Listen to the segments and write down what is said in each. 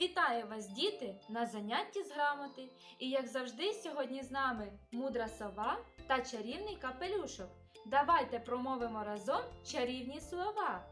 Вітаю вас, діти, на занятті з грамоти. І як завжди, сьогодні з нами мудра сова та чарівний капелюшок. Давайте промовимо разом чарівні слова.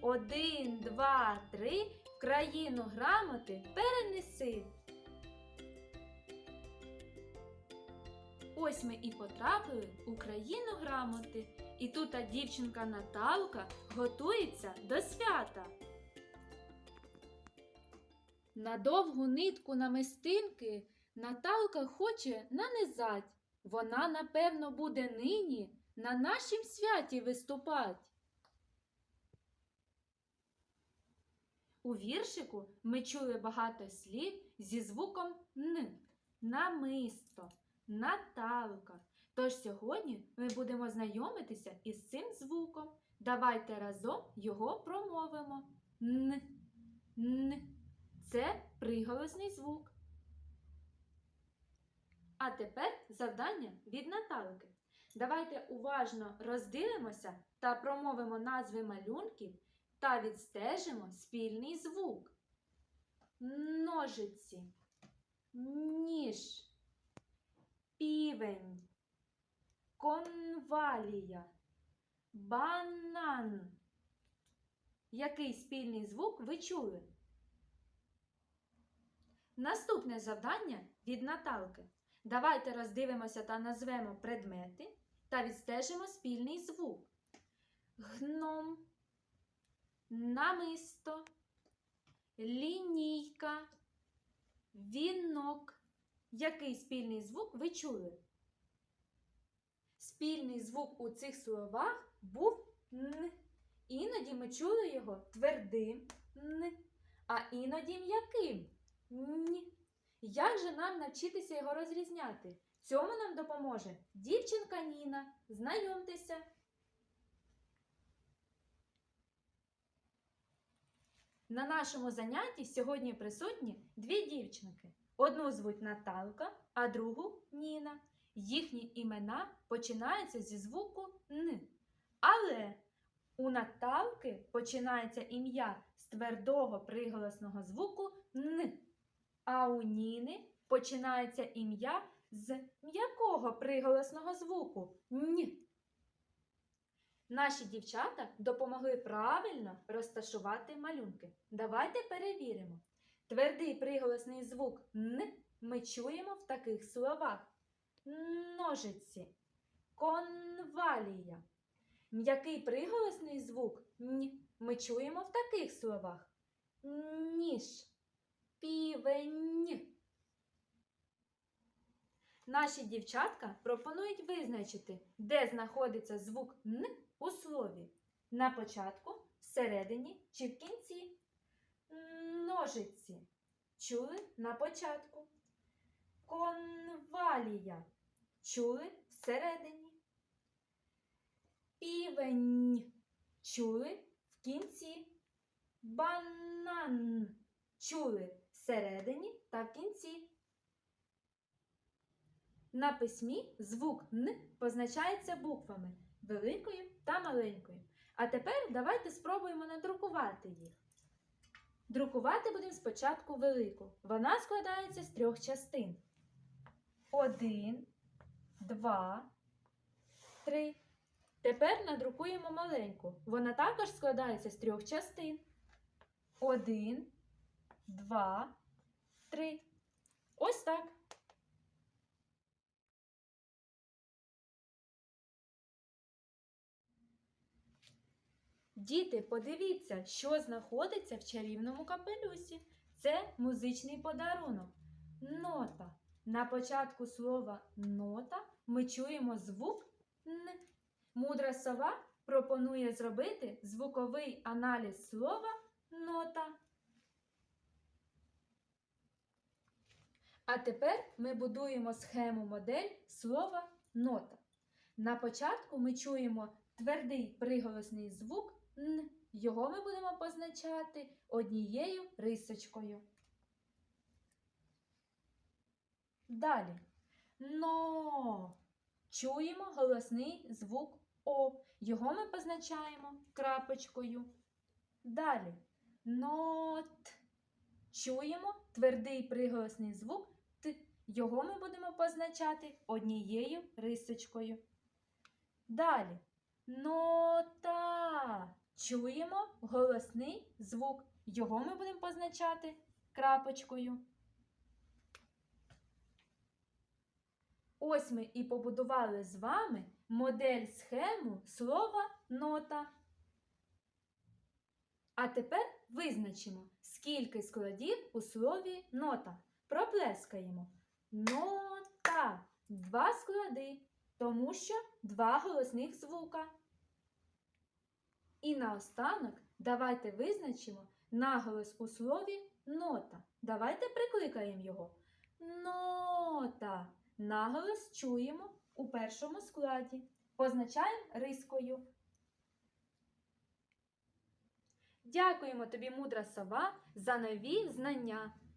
Один, два, три. В країну грамоти перенеси. Ось ми і потрапили у країну грамоти. І тут дівчинка Наталка готується до свята. На довгу нитку намистинки Наталка хоче нанизать. Вона, напевно, буде нині на нашім святі виступать. У віршику ми чули багато слів зі звуком Н. Намисто, Наталка. Тож сьогодні ми будемо знайомитися із цим звуком. Давайте разом його промовимо. Н. Н. Це приголосний звук. А тепер завдання від Наталки. Давайте уважно роздивимося та промовимо назви малюнків та відстежимо спільний звук. Ножиці, ніж, півень, конвалія, банан. Який спільний звук ви чули? Наступне завдання від Наталки. Давайте роздивимося та назвемо предмети та відстежимо спільний звук. Гном, намисто, лінійка, вінок. Який спільний звук ви чули? Спільний звук у цих словах був Н. Іноді ми чули його твердим Н, а іноді м'яким. Як же нам навчитися його розрізняти? Цьому нам допоможе дівчинка Ніна. Знайомтеся. На нашому занятті сьогодні присутні дві дівчинки. Одну звуть Наталка, а другу Ніна. Їхні імена починаються зі звуку Н. Але у Наталки починається ім'я з твердого приголосного звуку Н. А у Ніни починається ім'я з м'якого приголосного звуку Н. Наші дівчата допомогли правильно розташувати малюнки. Давайте перевіримо. Твердий приголосний звук Н ми чуємо в таких словах: ножиці, конвалія. М'який приголосний звук Н ми чуємо в таких словах: ніж, півень. Наші дівчатка пропонують визначити, де знаходиться звук Н у слові. На початку, всередині чи в кінці. Ножиці. Чули на початку. Конвалія. Чули всередині. Півень. Чули в кінці. Банан. Чули всередині та в кінці. На письмі звук Н позначається буквами великою та маленькою. А тепер давайте спробуємо надрукувати їх. Друкувати будемо спочатку велику. Вона складається з трьох частин. Один, два, три. Тепер надрукуємо маленьку. Вона також складається з трьох частин. Один, два, три. Ось так. Діти, подивіться, що знаходиться в чарівному капелюсі. Це музичний подарунок. Нота. На початку слова нота ми чуємо звук Н. Мудра сова пропонує зробити звуковий аналіз слова нота. А тепер ми будуємо схему модель слова нота. На початку ми чуємо твердий приголосний звук Н. Його ми будемо позначати однією рисочкою. Далі. Но. Чуємо голосний звук О. Його ми позначаємо крапочкою. Далі. Нот. чуємо твердий приголосний звук. Його ми будемо позначати однією рисочкою. Далі. Нота. Чуємо голосний звук. Його ми будемо позначати крапочкою. Ось ми і побудували з вами модель схему слова нота. А тепер визначимо, скільки складів у слові нота. Проплескаємо. Нота. Два склади, тому що два голосних звука. І наостанок давайте визначимо наголос у слові нота. Давайте прикликаємо його. Нота. Наголос чуємо у першому складі. Позначаємо рискою. Дякуємо тобі, мудра сова, за нові знання.